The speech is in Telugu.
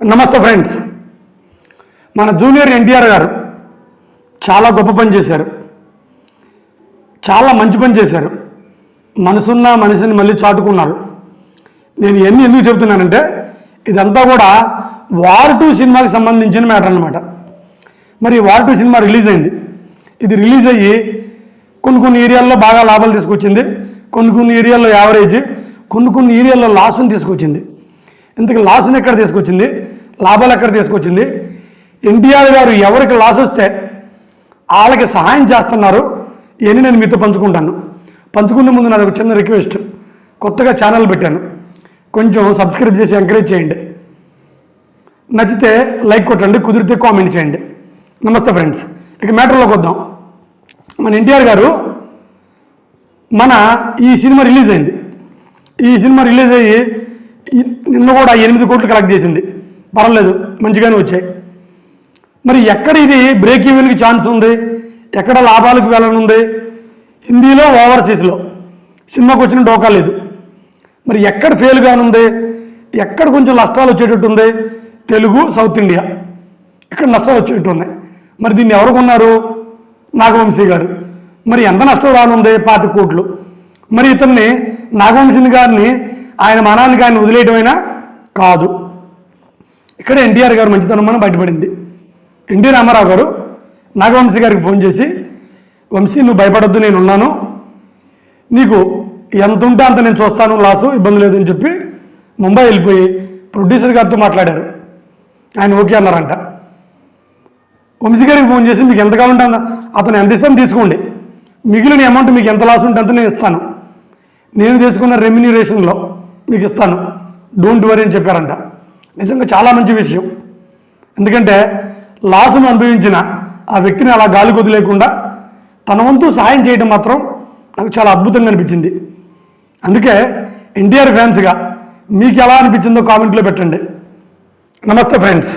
నమస్తే ఫ్రెండ్స్. మన జూనియర్ ఎన్టీఆర్ గారు చాలా గొప్ప పని చేశారు. చాలా మంచి పని చేశారు. మనసున్న మనిషిని మళ్ళీ చాటుకున్నారు. నేను ఎన్ని ఎందుకు చెప్తున్నానంటే ఇదంతా కూడా వార్ టూ సినిమాకి సంబంధించిన మ్యాటర్ అన్నమాట. మరి వార్ టూ సినిమా రిలీజ్ అయింది. ఇది రిలీజ్ అయ్యి కొన్ని కొన్ని ఏరియాల్లో బాగా లాభాలు తీసుకొచ్చింది. కొన్ని కొన్ని ఏరియాల్లో యావరేజ్ కొన్ని కొన్ని ఏరియాల్లో లాస్ని తీసుకొచ్చింది. ఇంతకు లాస్ని ఎక్కడ తీసుకొచ్చింది? లాభాలు ఎక్కడ తీసుకొచ్చింది? ఎన్టీఆర్ గారు ఎవరికి లాస్ వస్తే వాళ్ళకి సహాయం చేస్తున్నారు. ఇవన్నీ నేను మీతో పంచుకుంటాను. పంచుకునే ముందు నాది ఒక చిన్న రిక్వెస్ట్. కొత్తగా ఛానల్ పెట్టాను. కొంచెం సబ్స్క్రైబ్ చేసి ఎంకరేజ్ చేయండి. నచ్చితే లైక్ కొట్టండి కుదిరితే కామెంట్ చేయండి. నమస్తే ఫ్రెండ్స్. ఇక మ్యాటర్లోకి వద్దాం. మన ఎన్టీఆర్ గారు మన ఈ సినిమా రిలీజ్ అయింది. ఈ సినిమా రిలీజ్ అయ్యి నిన్న కూడా ఎనిమిది కోట్లు కలెక్ట్ చేసింది. పర్వాలేదు మంచిగానే వచ్చాయి. మరి ఎక్కడ ఇది బ్రేక్ ఈవెన్కి ఛాన్స్ ఉంది? ఎక్కడ లాభాలకు వెళ్ళనుంది హిందీలో ఓవర్సీస్లో సినిమాకి వచ్చిన డోకా లేదు. మరి ఎక్కడ ఫెయిల్ కానుంది? ఎక్కడ కొంచెం నష్టాలు వచ్చేటట్టు ఉంది తెలుగు సౌత్ ఇండియా ఇక్కడ నష్టాలు వచ్చేటట్టు ఉన్నాయి మరి దీన్ని ఎవరు కొన్నారు? నాగవంశీ గారు. మరి ఎంత నష్టం రానుంది? పాతి కోట్లు. మరి ఇతన్ని నాగవంశీ గారిని ఆయన మనాన్ని ఆయన వదిలేయటమైనా కాదు. ఇక్కడ ఎన్టీఆర్ గారు మంచితనం మనం బయటపడింది. ఎన్టీ రామారావు గారు నాగవంశీ గారికి ఫోన్ చేసి వంశీ నువ్వు భయపడొద్దు నేను ఉన్నాను. నీకు ఎంత ఉంటే అంత నేను చూస్తాను లాసు ఇబ్బంది లేదని చెప్పి ముంబై వెళ్ళిపోయి ప్రొడ్యూసర్ గారితో మాట్లాడారు. ఆయన ఓకే అన్నారంట. వంశీ గారికి ఫోన్ చేసి మీకు ఎంత కావాలంటే అతను ఎంత ఇస్తాను తీసుకోండి. మిగిలిన అమౌంట్ మీకు ఎంత లాస్ ఉంటే అంత నేను ఇస్తాను. నేను తీసుకున్న రెమ్యూనరేషన్లో మీకు ఇస్తాను. డోంట్ వరీ అని చెప్పారంట. నిజంగా చాలా మంచి విషయం. ఎందుకంటే లాసును అనుభవించిన ఆ వ్యక్తిని అలా గాలి కొదిలేకుండా తన వంతు సహాయం చేయడం మాత్రం నాకు చాలా అద్భుతంగా అనిపించింది. అందుకే ఎన్టీఆర్ ఫ్యాన్స్గా మీకు ఎలా అనిపించిందో కామెంట్లో పెట్టండి. నమస్తే ఫ్రెండ్స్